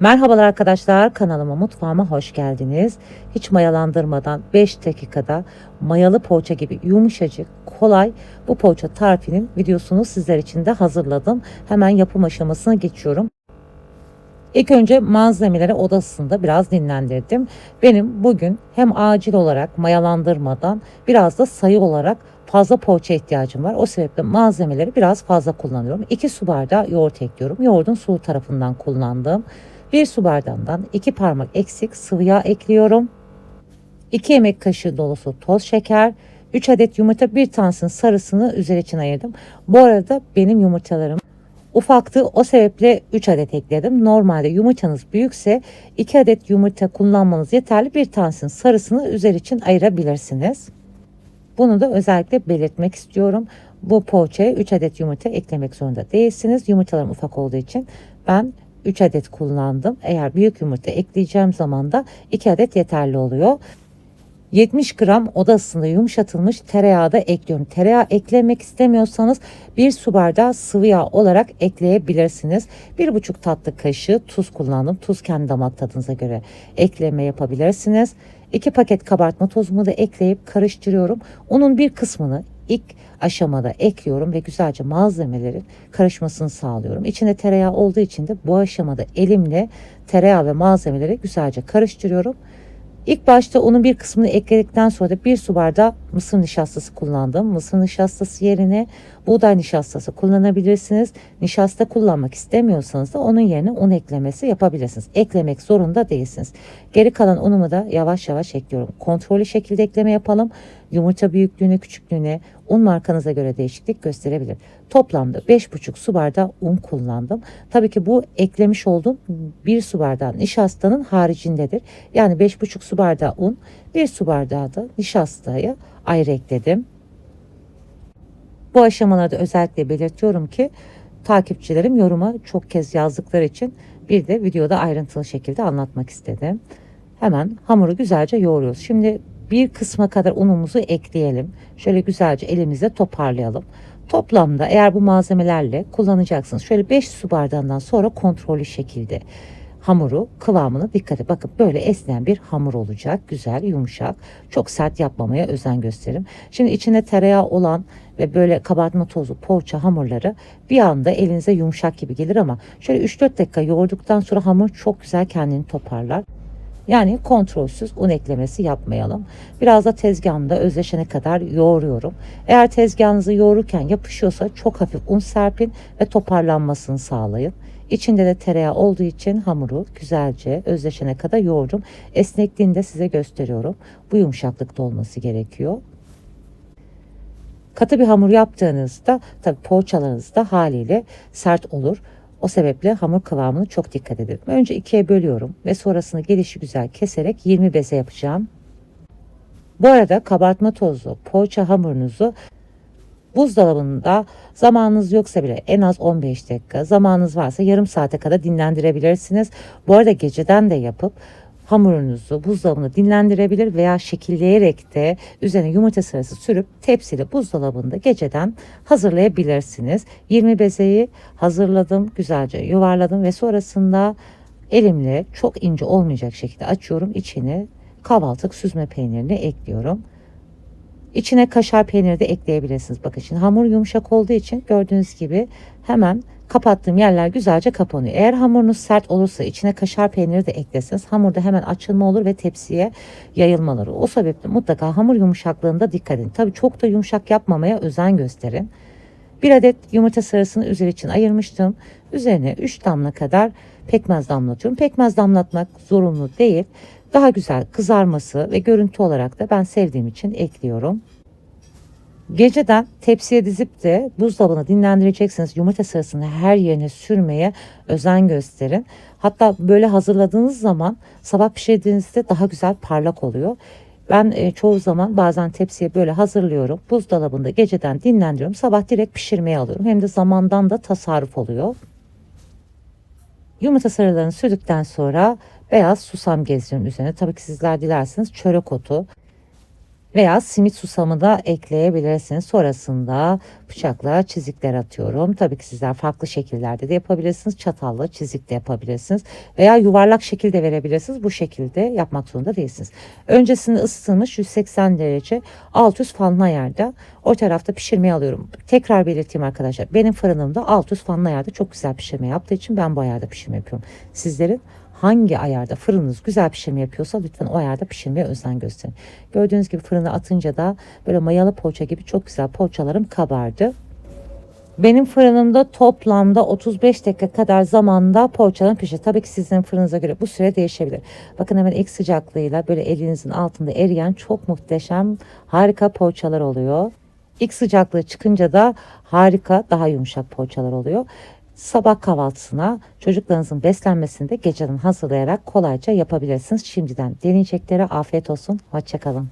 Merhabalar arkadaşlar kanalıma mutfağıma hoş geldiniz. Hiç mayalandırmadan 5 dakikada mayalı poğaça gibi yumuşacık kolay bu poğaça tarifinin videosunu sizler için de hazırladım. Hemen yapım aşamasına geçiyorum. İlk önce malzemeleri odasında biraz dinlendirdim. Benim bugün hem acil olarak mayalandırmadan biraz da sayı olarak fazla poğaça ihtiyacım var. O sebeple malzemeleri biraz fazla kullanıyorum. 2 su bardağı yoğurt ekliyorum. Yoğurdun sulu tarafından kullandım. 1 su bardağından 2 parmak eksik sıvı yağ ekliyorum. 2 yemek kaşığı dolusu toz şeker, 3 adet yumurta bir tanesinin sarısını üzeri için ayırdım. Bu arada benim yumurtalarım ufaktı o sebeple 3 adet ekledim. Normalde yumurtanız büyükse 2 adet yumurta kullanmanız yeterli. Bir tanesinin sarısını üzeri için ayırabilirsiniz. Bunu da özellikle belirtmek istiyorum. Bu poğaçaya 3 adet yumurta eklemek zorunda değilsiniz. Yumurtalarım ufak olduğu için ben 3 adet kullandım. Eğer büyük yumurta ekleyeceğim zaman da 2 adet yeterli oluyor. 70 gram oda ısısında yumuşatılmış tereyağı da ekliyorum. Tereyağı eklemek istemiyorsanız bir su bardağı sıvı yağ olarak ekleyebilirsiniz. 1,5 tatlı kaşığı tuz kullandım. Tuz kendi damak tadınıza göre ekleme yapabilirsiniz. 2 paket kabartma tozumu da ekleyip karıştırıyorum. Onun bir kısmını ilk aşamada ekliyorum ve güzelce malzemelerin karışmasını sağlıyorum. İçinde tereyağı olduğu için de bu aşamada elimle tereyağı ve malzemeleri güzelce karıştırıyorum. İlk başta onun bir kısmını ekledikten sonra da bir su bardağı mısır nişastası kullandım. Mısır nişastası yerine buğday nişastası kullanabilirsiniz. Nişasta kullanmak istemiyorsanız da onun yerine un eklemesi yapabilirsiniz. Eklemek zorunda değilsiniz. Geri kalan unumu da yavaş yavaş ekliyorum. Kontrollü şekilde ekleme yapalım. Yumurta büyüklüğüne, küçüklüğüne, un markanıza göre değişiklik gösterebilir. Toplamda 5,5 su bardağı un kullandım. Tabii ki bu eklemiş olduğum 1 su bardağı nişastanın haricindedir. Yani 5,5 su bardağı un, 1 su bardağı da nişastayı ayrı ekledim. Bu aşamalarda özellikle belirtiyorum ki takipçilerim yoruma çok kez yazdıkları için bir de videoda ayrıntılı şekilde anlatmak istedim. Hemen hamuru güzelce yoğuruyoruz. Şimdi bir kısma kadar unumuzu ekleyelim. Şöyle güzelce elimizle toparlayalım. Toplamda eğer bu malzemelerle kullanacaksınız. Şöyle 5 su bardağından sonra kontrollü şekilde hamuru kıvamını dikkat et. Bakın böyle esneyen bir hamur olacak. Güzel, yumuşak. Çok sert yapmamaya özen gösterin. Şimdi içine tereyağı olan ve böyle kabartma tozu poğaça hamurları bir anda elinize yumuşak gibi gelir ama şöyle 3-4 dakika yoğurduktan sonra hamur çok güzel kendini toparlar. Yani kontrolsüz un eklemesi yapmayalım. Biraz da tezgahımda özleşene kadar yoğuruyorum. Eğer tezgahınızı yoğururken yapışıyorsa çok hafif un serpin ve toparlanmasını sağlayın. İçinde de tereyağı olduğu için hamuru güzelce özleşene kadar yoğurdum. Esnekliğini de size gösteriyorum. Bu yumuşaklıkta olması gerekiyor. Katı bir hamur yaptığınızda tabii poğaçalarınız da haliyle sert olur. O sebeple hamur kıvamını çok dikkat edin. Önce ikiye bölüyorum ve sonrasını gelişi güzel keserek 20 beze yapacağım. Bu arada kabartma tozu poğaça hamurunuzu buzdolabında zamanınız yoksa bile en az 15 dakika zamanınız varsa yarım saate kadar dinlendirebilirsiniz. Bu arada geceden de yapıp hamurunuzu buzdolabında dinlendirebilir veya şekilleyerek de üzerine yumurta sarısı sürüp tepsili buzdolabında geceden hazırlayabilirsiniz. 20 bezeyi hazırladım, güzelce yuvarladım ve sonrasında elimle çok ince olmayacak şekilde açıyorum. içini kahvaltılık süzme peynirini ekliyorum. İçine kaşar peyniri de ekleyebilirsiniz. Bakın şimdi hamur yumuşak olduğu için gördüğünüz gibi hemen kapattığım yerler güzelce kapanıyor. Eğer hamurunuz sert olursa içine kaşar peyniri de ekleseniz hamurda hemen açılma olur ve tepsiye yayılmaları. O sebeple mutlaka hamur yumuşaklığında dikkat edin. Tabii çok da yumuşak yapmamaya özen gösterin. Bir adet yumurta sarısını üzeri için ayırmıştım. Üzerine 3 damla kadar pekmez damlatıyorum. Pekmez damlatmak zorunlu değil. Daha güzel kızarması ve görüntü olarak da ben sevdiğim için ekliyorum. Geceden tepsiye dizip de buzdolabına dinlendireceksiniz. Yumurta sarısını her yerine sürmeye özen gösterin. Hatta böyle hazırladığınız zaman sabah pişirdiğinizde daha güzel parlak oluyor. Ben e, çoğu zaman bazen tepsiye böyle hazırlıyorum. Buzdolabında geceden dinlendiriyorum. Sabah direkt pişirmeye alıyorum. Hem de zamandan da tasarruf oluyor. Yumurta sarılarını sürdükten sonra beyaz susam gezdiriyorum üzerine. Tabii ki sizler dilerseniz çörek otu Veya simit susamı da ekleyebilirsiniz. Sonrasında bıçakla çizikler atıyorum. Tabii ki sizler farklı şekillerde de yapabilirsiniz. Çatalla çizik de yapabilirsiniz. Veya yuvarlak şekilde verebilirsiniz. Bu şekilde yapmak zorunda değilsiniz. Öncesinde ısıtılmış 180 derece alt üst fanlı ayarda o tarafta pişirmeye alıyorum. Tekrar belirteyim arkadaşlar. Benim fırınımda alt üst fanlı ayarda çok güzel pişirme yaptığı için ben bu ayarda pişirme yapıyorum. Sizlerin hangi ayarda fırınınız güzel pişirme yapıyorsa lütfen o ayarda pişirmeye özen gösterin. Gördüğünüz gibi fırına atınca da böyle mayalı poğaça gibi çok güzel poğaçalarım kabardı. Benim fırınımda toplamda 35 dakika kadar zamanda poğaçalarım pişiyor. Tabii ki sizin fırınıza göre bu süre değişebilir. Bakın hemen ilk sıcaklığıyla böyle elinizin altında eriyen çok muhteşem harika poğaçalar oluyor. İlk sıcaklığı çıkınca da harika daha yumuşak poğaçalar oluyor. Sabah kahvaltısına çocuklarınızın beslenmesini de geceden hazırlayarak kolayca yapabilirsiniz. Şimdiden deneyeceklere afiyet olsun. Hoşçakalın.